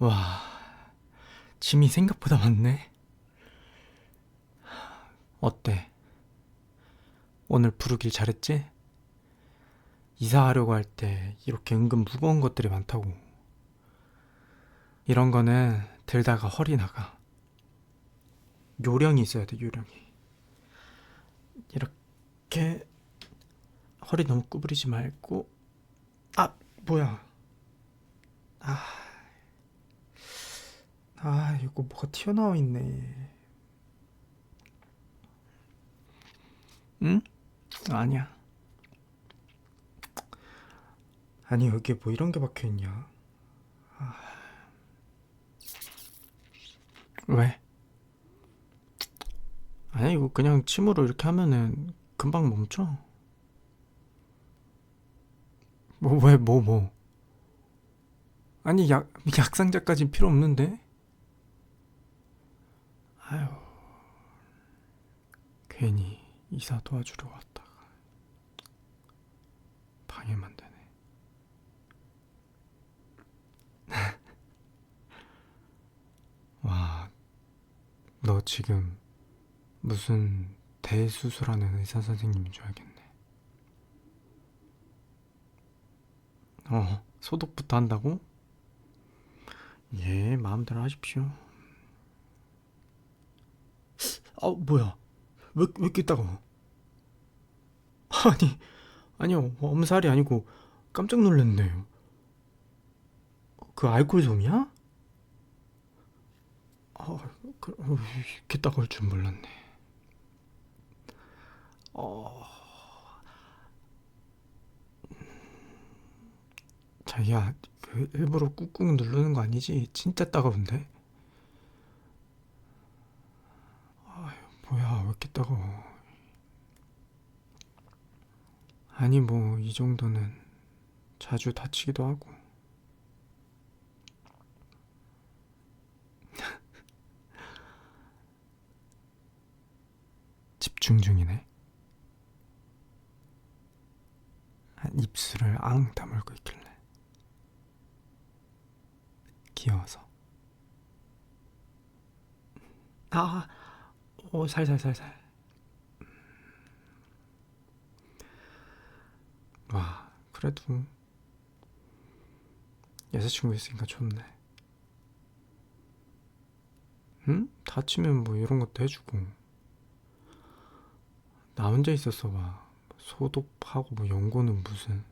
와, 짐이 생각보다 많네. 어때? 오늘 부르길 잘했지? 이사하려고 할 때 이렇게 은근 무거운 것들이 많다고. 이런 거는 들다가 허리 나가. 요령이 있어야 돼, 요령이. 이렇게 허리 너무 구부리지 말고. 아, 뭐야. 아. 아, 이거 뭐가 튀어나와 있네. 응? 아니야. 아니, 여기에 뭐 이런 게 박혀 있냐? 아. 왜? 아니, 이거 그냥 침으로 이렇게 하면은 금방 멈춰. 뭐, 왜, 뭐, 뭐. 아니, 약, 약상자까진 필요 없는데? 아유. 괜히 이사 도와주러 왔다가 방해만 되네. 와, 너 지금 무슨 대수술하는 의사 선생님인 줄 알겠네. 어, 소독부터 한다고? 예, 마음대로 하십시오. 아, 뭐야? 왜, 왜 따가워? 아니, 아니요, 엄살이 아니고 깜짝 놀랐네요. 그 알코올 솜이야? 아, 그, 어, 이렇게 따가울 줄 몰랐네. 어, 자기야, 그 일부러 꾹꾹 누르는 거 아니지? 진짜 따가운데? 아유, 뭐야, 왜 이렇게 따가워? 아니, 뭐, 이 정도는 자주 다치기도 하고. 집중 중이네. 한 입술을 앙 다물고 있길래. 귀여워서. 아, 오, 살살살살. 와, 그래도 여자친구 있으니까 좋네. 응? 다치면 뭐 이런 것도 해주고. 나 혼자 있었어 봐. 소독하고 뭐 연고는 무슨.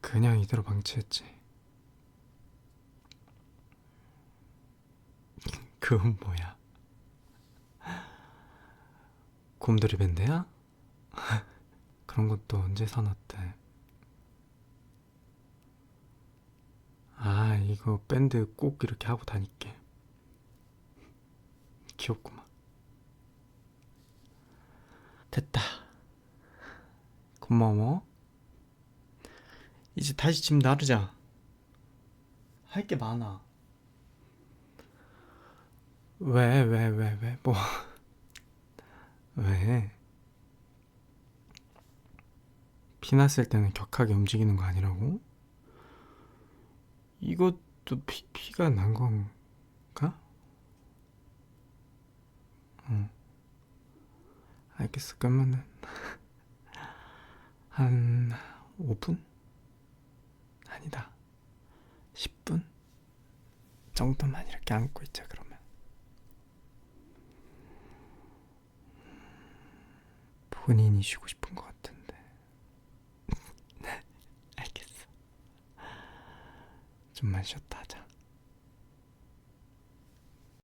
그냥 이대로 방치했지. 그건 뭐야? 곰돌이 밴드야? 그런 것도 언제 사놨대? 아, 이거 밴드 꼭 이렇게 하고 다닐게. 귀엽구만. 됐다. 고마워. 이제 다시 짐 나르자. 할 게 많아. 왜, 왜, 왜, 왜, 뭐. 왜? 피 났을 때는 격하게 움직이는 거 아니라고? 이것도 피, 피가 난 건가? 응. 알겠어. 그러면은 한 5분? 아니다. 10분? 정도만 이렇게 안고 있자 그러면. 본인이 쉬고 싶은 것 같은데. 알겠어. 좀만 쉬었다 하자.